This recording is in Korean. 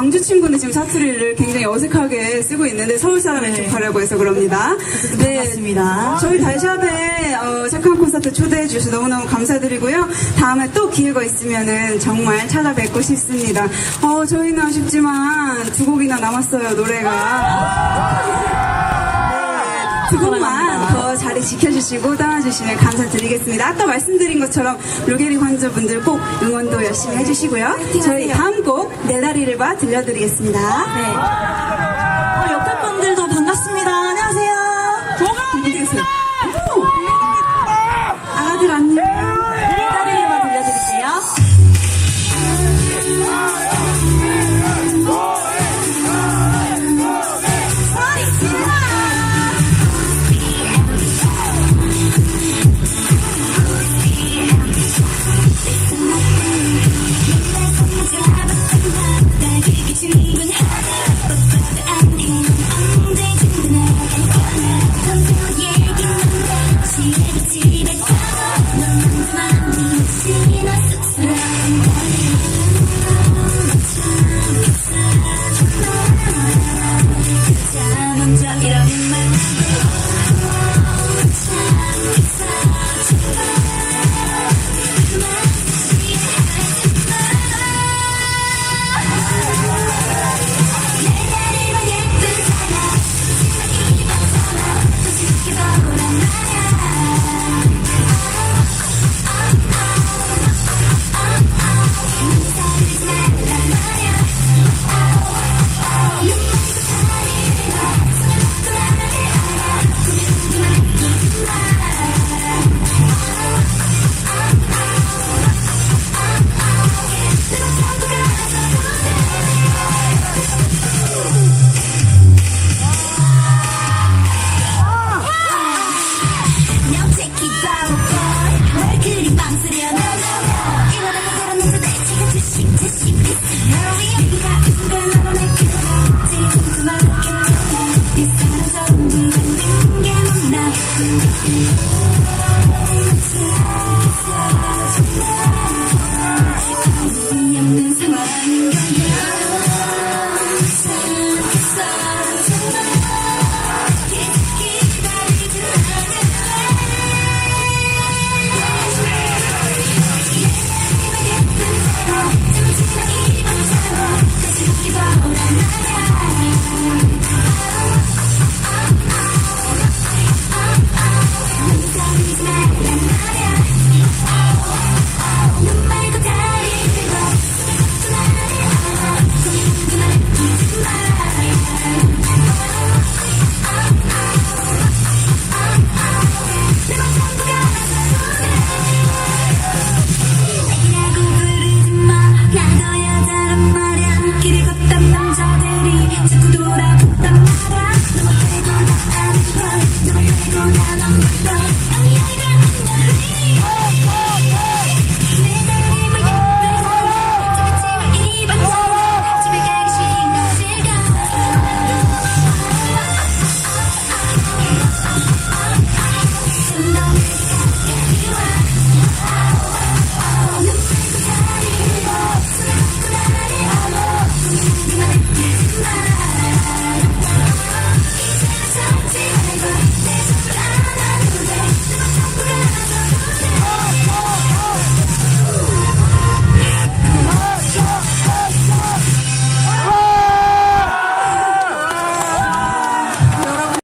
광주 친구는 지금 사투리를 굉장히 어색하게 쓰고 있는데 서울 사람의 네. 척하려고 해서 그럽니다. 반갑습니다. 저희 달샵에 어, 착한 콘서트 초대해 주셔서 너무너무 감사드리고요. 다음에 또 기회가 있으면은 정말 찾아뵙고 싶습니다. 어, 저희는 아쉽지만 두 곡이나 남았어요, 노래가. 두 곡만 더 자리 지켜주시고 따라주시면 감사드리겠습니다. 아까 말씀드린 것처럼 루게리 환자분들 꼭 응원도 열심히 해주시고요. 저희 다음 곡 내 다리를 봐 들려드리겠습니다. 네.